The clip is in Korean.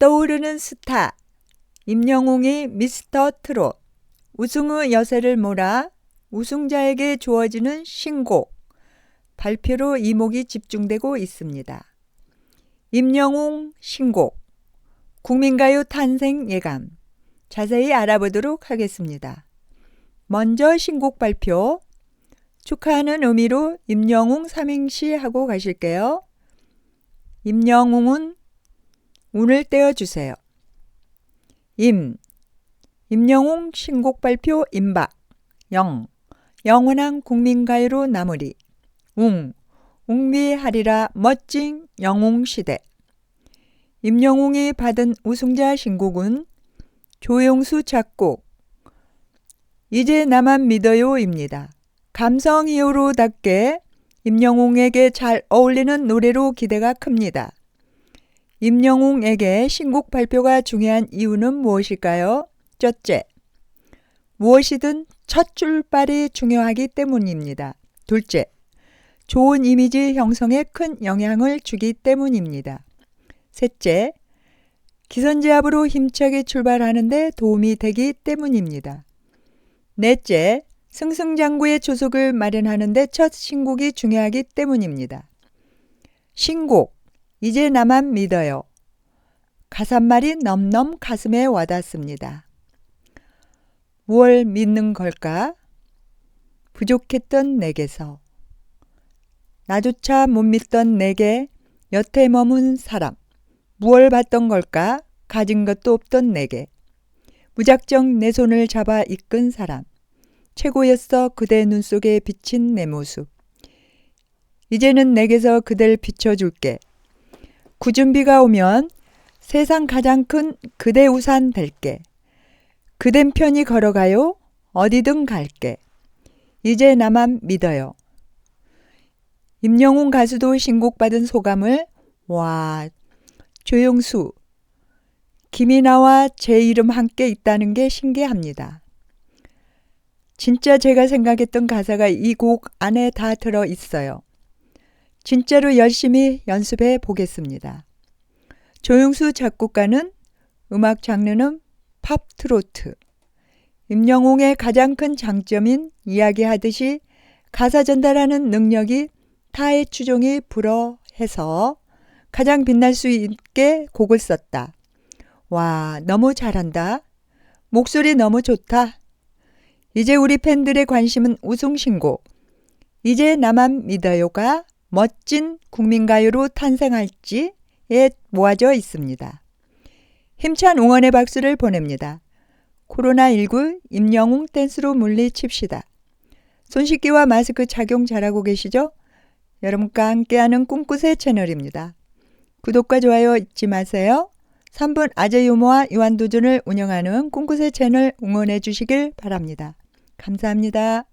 떠오르는 스타 임영웅이 미스터 트롯 우승의 여세를 몰아 우승자에게 주어지는 신곡 발표로 이목이 집중되고 있습니다. 임영웅 신곡 국민가요 탄생 예감 자세히 알아보도록 하겠습니다. 먼저 신곡 발표 축하하는 의미로 임영웅 삼행시 하고 가실게요. 임영웅은 운을 떼어주세요. 임, 임영웅 신곡 발표 임박. 영, 영원한 국민가요로 나무리. 웅, 웅비하리라 멋진 영웅 시대. 임영웅이 받은 우승자 신곡은 조용수 작곡, 이제 나만 믿어요입니다. 감성 히어로답게 임영웅에게 잘 어울리는 노래로 기대가 큽니다. 임영웅에게 신곡 발표가 중요한 이유는 무엇일까요? 첫째, 무엇이든 첫 출발이 중요하기 때문입니다. 둘째, 좋은 이미지 형성에 큰 영향을 주기 때문입니다. 셋째, 기선제압으로 힘차게 출발하는데 도움이 되기 때문입니다. 넷째, 승승장구의 조속을 마련하는데 첫 신곡이 중요하기 때문입니다. 신곡, 이제 나만 믿어요. 가사말이 넘넘 가슴에 와닿습니다. 무얼 믿는 걸까? 부족했던 내게서. 나조차 못 믿던 내게 여태 머문 사람. 무얼 봤던 걸까? 가진 것도 없던 내게. 무작정 내 손을 잡아 이끈 사람. 최고였어 그대 눈 속에 비친 내 모습. 이제는 내게서 그댈 비춰줄게. 굳은 비가 오면 세상 가장 큰 그대 우산 될게. 그댄 편히 걸어가요. 어디든 갈게. 이제 나만 믿어요. 임영웅 가수도 신곡받은 소감을 와 조용수 김이나와 제 이름 함께 있다는 게 신기합니다. 진짜 제가 생각했던 가사가 이 곡 안에 다 들어 있어요. 진짜로 열심히 연습해 보겠습니다. 조용수 작곡가는 음악 장르는 팝 트로트. 임영웅의 가장 큰 장점인 이야기하듯이 가사 전달하는 능력이 타의 추종이 불어해서 가장 빛날 수 있게 곡을 썼다. 와, 너무 잘한다. 목소리 너무 좋다. 이제 우리 팬들의 관심은 우승신곡. 이제 나만 믿어요가 멋진 국민가요로 탄생할지에 모아져 있습니다. 힘찬 응원의 박수를 보냅니다. 코로나19 임영웅 댄스로 물리칩시다. 손 씻기와 마스크 착용 잘하고 계시죠? 여러분과 함께하는 꿈꾸새 채널입니다. 구독과 좋아요 잊지 마세요. 3분 아재 유머와 유한도전을 운영하는 꿈꾸새 채널 응원해 주시길 바랍니다. 감사합니다.